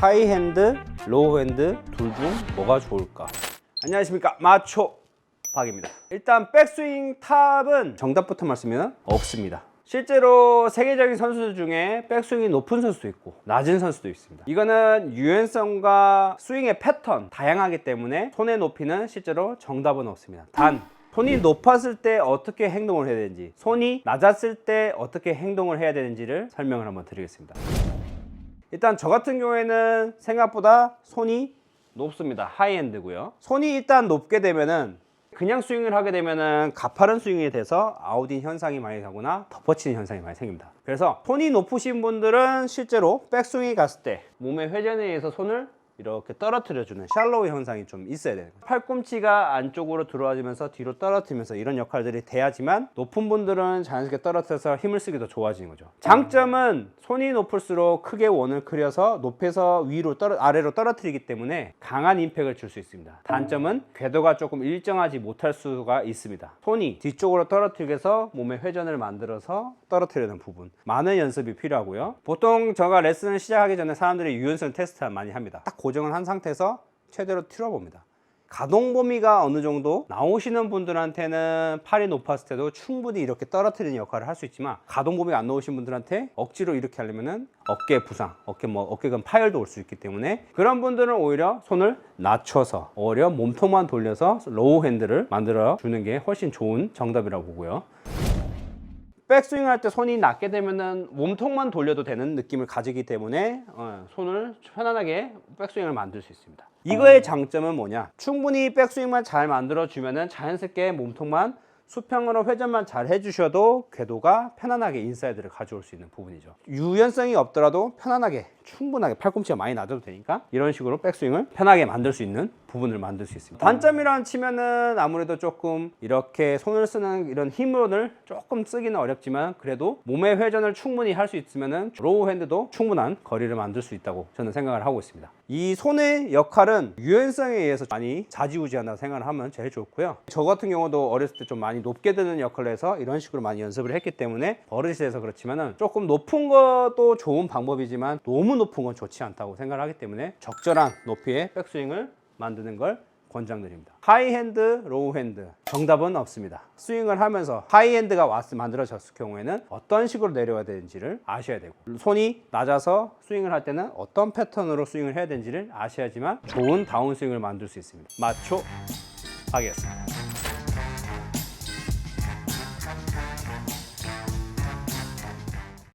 하이핸드, 로우핸드 둘 중 뭐가 좋을까? 안녕하십니까 마초 박입니다. 일단 백스윙 탑은 정답부터 말씀드리면 없습니다. 실제로 세계적인 선수들 중에 백스윙이 높은 선수도 있고 낮은 선수도 있습니다. 이거는 유연성과 스윙의 패턴 다양하기 때문에 손의 높이는 실제로 정답은 없습니다. 단 손이 높았을 때 어떻게 행동을 해야 되는지 손이 낮았을 때 어떻게 행동을 해야 되는지를 설명을 한번 드리겠습니다. 일단 저 같은 경우에는 생각보다 손이 높습니다. 하이엔드고요. 손이 일단 높게 되면은 그냥 스윙을 하게 되면은 가파른 스윙이 돼서 아웃인 현상이 많이 나거나 덮어치는 현상이 많이 생깁니다. 그래서 손이 높으신 분들은 실제로 백스윙이 갔을 때 몸의 회전에 의해서 손을 이렇게 떨어뜨려주는 샬로우 현상이 좀 있어야 돼요. 팔꿈치가 안쪽으로 들어와지면서 뒤로 떨어뜨리면서 이런 역할들이 돼야지만 높은 분들은 자연스럽게 떨어뜨려서 힘을 쓰기 더 좋아지는 거죠. 장점은 손이 높을수록 크게 원을 그려서 높여서 위로 떨어 아래로 떨어뜨리기 때문에 강한 임팩을 줄 수 있습니다. 단점은 궤도가 조금 일정하지 못할 수가 있습니다. 손이 뒤쪽으로 떨어뜨리기 위해서 몸의 회전을 만들어서 떨어뜨리는 부분 많은 연습이 필요하고요. 보통 제가 레슨을 시작하기 전에 사람들이 유연성 테스트 많이 합니다. 딱 고정을 한 상태에서 최대로 틀어 봅니다. 가동 범위가 어느 정도 나오시는 분들한테는 팔이 높았을 때도 충분히 이렇게 떨어뜨리는 역할을 할 수 있지만 가동 범위가 안 나오신 분들한테 억지로 이렇게 하려면은 어깨 부상, 어깨 뭐 어깨근 파열도 올 수 있기 때문에 그런 분들은 오히려 손을 낮춰서 오히려 몸통만 돌려서 로우 핸드를 만들어 주는 게 훨씬 좋은 정답이라고 보고요. 백스윙 할 때 손이 낮게 되면은 몸통만 돌려도 되는 느낌을 가지기 때문에 어, 손을 편안하게 백스윙을 만들 수 있습니다. 이거의 장점은 뭐냐? 충분히 백스윙만 잘 만들어 주면은 자연스럽게 몸통만 수평으로 회전만 잘 해주셔도 궤도가 편안하게 인사이드를 가져올 수 있는 부분이죠. 유연성이 없더라도 편안하게 충분하게 팔꿈치가 많이 낮아도 되니까 이런 식으로 백스윙을 편하게 만들 수 있는 부분을 만들 수 있습니다. 단점이란 치면은 아무래도 조금 이렇게 손을 쓰는 이런 힘을 조금 쓰기는 어렵지만 그래도 몸의 회전을 충분히 할 수 있으면은 로우 핸드도 충분한 거리를 만들 수 있다고 저는 생각을 하고 있습니다. 이 손의 역할은 유연성에 의해서 많이 좌지우지한다고 생각을 하면 제일 좋고요. 저 같은 경우도 어렸을 때 좀 많이 높게 드는 역할을 해서 이런 식으로 많이 연습을 했기 때문에 버릇이 돼서 그렇지만은 조금 높은 것도 좋은 방법이지만 너무 높은 건 좋지 않다고 생각을 하기 때문에 적절한 높이의 백스윙을 만드는 걸 권장드립니다. 하이핸드, 로우핸드 정답은 없습니다. 스윙을 하면서 하이핸드가 왔 만들어졌을 경우에는 어떤 식으로 내려야 되는지를 아셔야 되고 손이 낮아서 스윙을 할 때는 어떤 패턴으로 스윙을 해야 되는지를 아셔야지만 좋은 다운스윙을 만들 수 있습니다. 마초 하겠습니다.